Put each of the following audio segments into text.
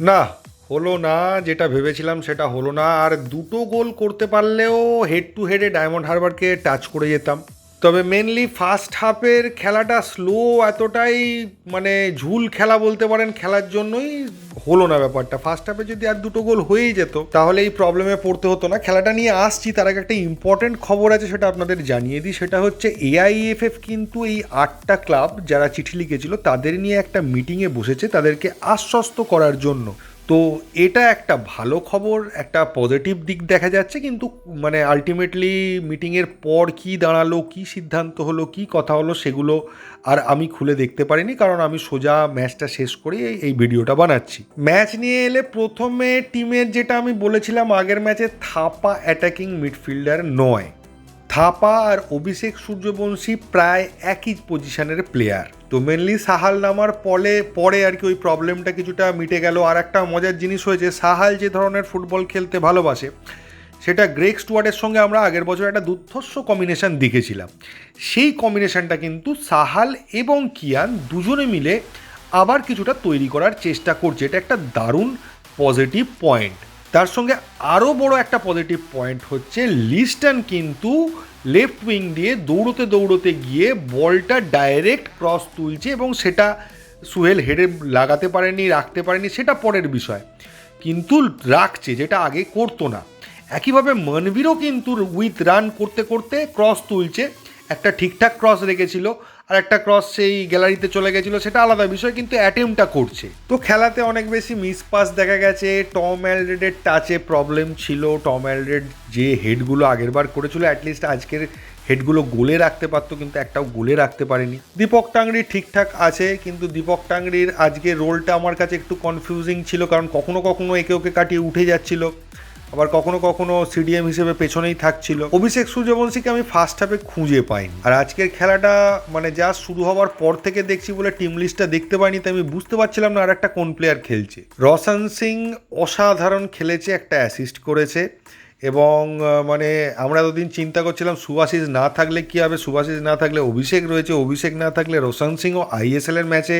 না, হলো না, যেটা ভেবেছিলাম সেটা হলো না। আর দুটো গোল করতে পারলেও হেড টু হেডে ডায়মন্ড হারবারকে টাচ করে যেতাম। তবে মেনলি ফার্স্ট হাফের খেলাটা স্লো এতটাই মানে ঝুল খেলা বলতে পারেন, খেলার জন্যই হলো না ব্যাপারটা। ফার্স্ট হাফে যদি আর দুটো গোল হয়েই যেত, তাহলে এই প্রবলেমে পড়তে হতো না। খেলাটা নিয়ে আসছি, তার আগে একটা ইম্পর্টেন্ট খবর আছে সেটা আপনাদের জানিয়ে দিই। সেটা হচ্ছে এআইএফএফ কিন্তু এই আটটা ক্লাব যারা চিঠি লিখেছিল, তাদের নিয়ে একটা মিটিংয়ে বসেছে, তাদেরকে আশ্বস্ত করার জন্য। তো এটা একটা ভালো খবর, একটা পজিটিভ দিক দেখা যাচ্ছে, কিন্তু মানে আলটিমেটলি মিটিংয়ের পর কি দাঁড়াল, কি সিদ্ধান্ত হলো, কি কথা হলো সেগুলো আর আমি খুলে দেখতে পারিনি, কারণ আমি সোজা ম্যাচটা শেষ করে এই- ভিডিওটা বানাচ্ছি। ম্যাচ নিয়ে এলে প্রথমে টিমের যেটা আমি বলেছিলাম আগের ম্যাচে থাপা অ্যাটাকিং মিডফিল্ডার নয়। থাপা আর অভিষেক সূর্যবংশী প্রায় একই পজিশনের প্লেয়ার তো মেনলি সাহাল নামার পরে পরে আর কি ওই প্রবলেমটা কিছুটা মিটে গেল। আর একটা মজার জিনিস হয়েছে, সাহাল যে ধরনের ফুটবল খেলতে ভালোবাসে, সেটা গ্রেক স্টুয়ার্টের সঙ্গে আমরা আগের বছর একটা দুর্ধর্ষ কম্বিনেশন দেখেছিলাম। সেই কম্বিনেশানটা কিন্তু সাহাল এবং কিয়ান দুজনে মিলে আবার কিছুটা তৈরি করার চেষ্টা করছে। এটা একটা দারুণ পজিটিভ পয়েন্ট তার সঙ্গে আরও বড় একটা পজিটিভ পয়েন্ট হচ্ছে লিস্টন কিন্তু লেফট উইং দিয়ে দৌড়তে দৌড়তে গিয়ে বলটা ডাইরেক্ট ক্রস তুলছে এবং সেটা সুহেল হেডে লাগাতে পারেনি, রাখতে পারেনি, সেটা পরের বিষয়। কিন্তু রাখছে, যেটা আগে করতো না। একইভাবে মনবীরও কিন্তু উইথ রান করতে করতে ক্রস তুলছে। একটা ঠিকঠাক ক্রস রেখেছিল। আর একটা ক্রস সেই গ্যালারিতে চলে গেছিল, সেটা আলাদা বিষয়, কিন্তু অ্যাটেম্পটা করছে। তো খেলাতে অনেক বেশি মিস পাস দেখা গেছে। টম অ্যালরেডের টাচে প্রবলেম ছিল। টম অ্যালরেড যে হেডগুলো আগের বার করেছিল অ্যাটলিস্ট আজকের হেডগুলো গোলে রাখতে পারতো, কিন্তু একটাও গোলে রাখতে পারেনি। দীপক টাংরি ঠিকঠাক আছে, কিন্তু দীপক টাংরির আজকে রোলটা আমার কাছে একটু কনফিউজিং ছিল, কারণ কখনো কখনো একে ওকে কাটিয়ে উঠে যাচ্ছিল। আবার কখনো কখনো সিডিএম হিসেবে পেছনেই থাকছিল। অভিষেক সূর্যবংশীকে আমি ফার্স্ট হাফে খুঁজে পাইনি। আর আজকের খেলাটা মানে যা শুরু হওয়ার পর থেকে দেখছি বলে টিম লিস্টটা দেখতে পাইনি, তাই আমি বুঝতে পারছিলাম না আর একটা কোন প্লেয়ার খেলছে। রসান সিং অসাধারণ খেলেছে, একটা অ্যাসিস্ট করেছে। এবং মানে আমরা এতদিন চিন্তা করছিলাম সুভাষিস না থাকলে কী হবে? সুভাষিস না থাকলে অভিষেক রয়েছে, অভিষেক না থাকলে রোশন সিংও আইএসএলের ম্যাচে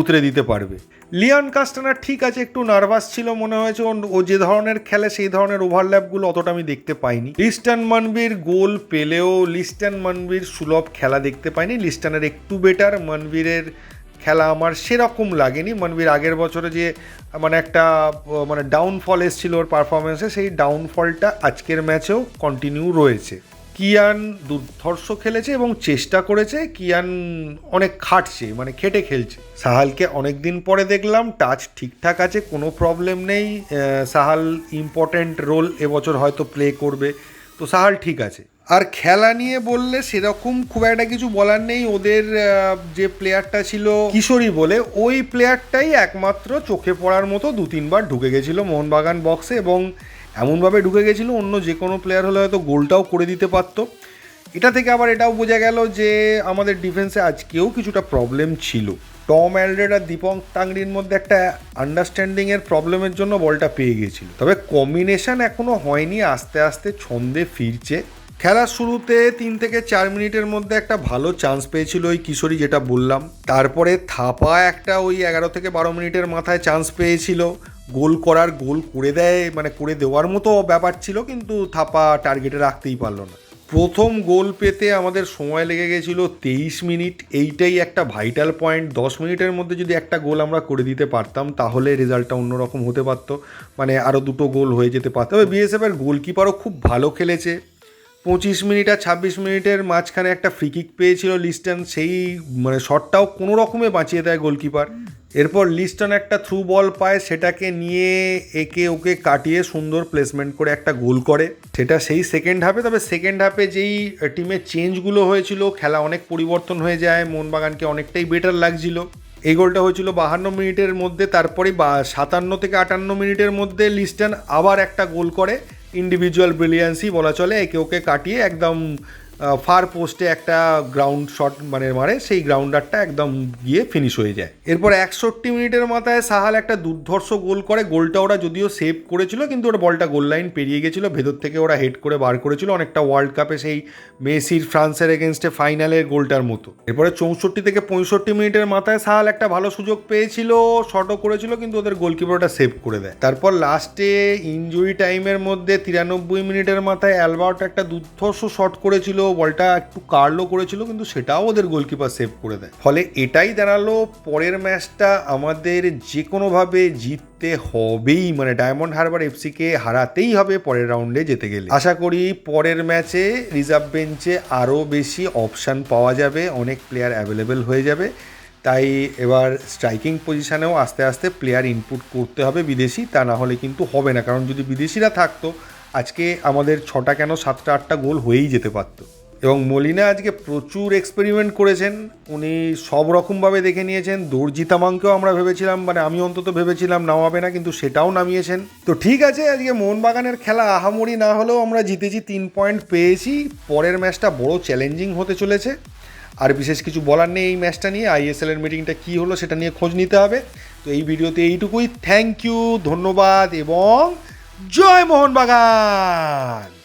উতরে দিতে পারবে। লিয়ান কাস্টানা ঠিক আছে, একটু নার্ভাস ছিল মনে হয়েছে ও যে ধরনের খেলে সেই ধরনের ওভারল্যাপগুলো অতটা আমি দেখতে পাইনি। লিস্টান মানবির গোল পেলেও লিস্টান মানবির সুলভ খেলা দেখতে পাইনি। লিস্টানের একটু বেটার মনবীরের খেলা আমার সেরকম লাগেনি। মনবীর আগের বছরে যে মানে একটা মানে ডাউনফল এসেছিল ওর পারফরমেন্সে সেই ডাউনফলটা আজকের ম্যাচেও কন্টিনিউ রয়েছে। কিয়ান দুর্ধর্ষ খেলেছে এবং চেষ্টা করেছে, কিয়ান অনেক খাটছে মানে খেটে খেলছে। সাহালকে অনেক দিন পরে দেখলাম টাচ ঠিকঠাক আছে, কোনো প্রবলেম নেই সাহাল ইম্পর্ট্যান্ট রোল এবছর হয়তো প্লে করবে। তো সাহাল ঠিক আছে। আর খেলা নিয়ে বললে সেরকম খুব একটা কিছু বলার নেই। ওদের যে প্লেয়ারটা ছিল কিশোরী বলে, ওই প্লেয়ারটাই একমাত্র চোখে পড়ার মতো দু তিনবার ঢুকে গেছিল মোহনবাগান বক্সে এবং এমনভাবে ঢুকে গেছিল অন্য যে কোনো প্লেয়ার হলে হয়তো গোলটাও করে দিতে পারতো। এটা থেকে আবার এটাও বোঝা গেল যে আমাদের ডিফেন্সে আজকেও কিছুটা প্রবলেম ছিল। টম অ্যালডেড আর দীপক তাংরির মধ্যে একটা আন্ডারস্ট্যান্ডিংয়ের প্রবলেমের জন্য বলটা পেয়ে গিয়েছিল তবে কম্বিনেশন এখনও হয়নি, আস্তে আস্তে ছন্দে ফিরছে। খেলার শুরুতে তিন থেকে চার মিনিটের মধ্যে একটা ভালো চান্স পেয়েছিল ওই কিশোরী যেটা বললাম। তারপরে থাপা একটা ওই এগারো থেকে বারো মিনিটের মাথায় চান্স পেয়েছিল। গোল করার, গোল করে দেয় মানে করে দেওয়ার মতো ব্যাপার ছিল, কিন্তু থাপা টার্গেটে রাখতেই পারল না। প্রথম গোল পেতে আমাদের সময় লেগে গেছিল তেইশ মিনিট। এইটাই একটা ভাইটাল পয়েন্ট দশ মিনিটের মধ্যে যদি একটা গোল আমরা করে দিতে পারতাম, তাহলে রেজাল্টটা অন্যরকম হতে পারতো। মানে আরও দুটো গোল হয়ে যেতে পারতো। তবে বিএসএফের গোলকিপারও খুব ভালো খেলেছে। পঁচিশ মিনিট আর ছাব্বিশ মিনিটের মাঝখানে একটা ফ্রি কিক পেয়েছিল লিস্টন, সেই মানে শটটাও কোনো রকমে বাঁচিয়ে দেয় গোলকিপার এরপর লিস্টন একটা থ্রু বল পায়, সেটাকে নিয়ে একে ওকে কাটিয়ে সুন্দর প্লেসমেন্ট করে একটা গোল করে। সেটা সেই সেকেন্ড হাফে তবে সেকেন্ড হাফে যেই টিমের চেঞ্জগুলো হয়েছিল, খেলা অনেক পরিবর্তন হয়ে যায়, মোহনবাগানকে অনেকটাই বেটার লাগছিল। এই গোলটা হয়েছিল বাহান্ন মিনিটের মধ্যে, তারপরে বা সাতান্ন থেকে আটান্ন মিনিটের মধ্যে লিস্টন আবার একটা গোল করে। ইন্ডিভিজুয়াল ব্রিলিয়ান্সই বলা চলে একে ওকে কাটিয়ে একদম ফার পোস্টে একটা গ্রাউন্ড শট মানে মারে সেই গ্রাউন্ডারটা একদম গিয়ে ফিনিশ হয়ে যায়। এরপর একষট্টি মিনিটের মাথায় সাহাল একটা দুর্ধর্ষ গোল করে, গোলটা ওরা যদিও সেভ করেছিল, কিন্তু ওরা বলটা গোল লাইন পেরিয়ে গেছিল, ভেতর থেকে ওরা হেড করে বার করেছিল, অনেকটা ওয়ার্ল্ড কাপে সেই মেসির ফ্রান্সের এগেনস্টে ফাইনালের গোলটার মতো। এরপরে চৌষট্টি থেকে পঁয়ষট্টি মিনিটের মাথায় সাহাল একটা ভালো সুযোগ পেয়েছিল শটও করেছিল, কিন্তু ওদের গোলকিপারটা সেভ করে দেয়। তারপর লাস্টে ইনজুরি টাইমের মধ্যে তিরানব্বই মিনিটের মাথায় অ্যালবার্ট একটা দুর্ধর্ষ শট করেছিল বলটা একটু কার্লো করেছিল, কিন্তু সেটাও ওদের গোলকিপার সেভ করে দেয়। ফলে এটাই দাঁড়াল পরের ম্যাচটা আমাদের যে কোনোভাবে জিততে হবেই। মানে ডায়মন্ড হারবার এফসিকে হারাতেই হবে পরের রাউন্ডে যেতে গেলে। আশা করি পরের ম্যাচে রিজার্ভ বেঞ্চে আরও বেশি অপশান পাওয়া যাবে, অনেক প্লেয়ার অ্যাভেলেবেল হয়ে যাবে। তাই এবার স্ট্রাইকিং পজিশানেও আস্তে আস্তে প্লেয়ার ইনপুট করতে হবে বিদেশি, তা না হলে কিন্তু হবে না। কারণ যদি বিদেশিরা থাকতো আজকে আমাদের ছটা কেন সাতটা আটটা গোল হয়েই যেতে পারতো। এবং মলিনা আজকে প্রচুর এক্সপেরিমেন্ট করেছেন। উনি সব রকমভাবে দেখে নিয়েছেন। দর্জি তামাংকেও আমরা ভেবেছিলাম মানে আমি অন্তত ভেবেছিলাম নামাবে না, কিন্তু সেটাও নামিয়েছেন। তো ঠিক আছে, আজকে মোহনবাগানের খেলা আহামরি না হলেও আমরা জিতেছি, তিন পয়েন্ট পেয়েছি। পরের ম্যাচটা বড় চ্যালেঞ্জিং হতে চলেছে। আর বিশেষ কিছু বলার নেই এই ম্যাচটা নিয়ে। আইএসএল এর মিটিংটা কী হলো সেটা নিয়ে খোঁজ নিতে হবে। তো এই ভিডিওতে এইটুকুই। থ্যাংক ইউ ধন্যবাদ, এবং জয় মোহনবাগান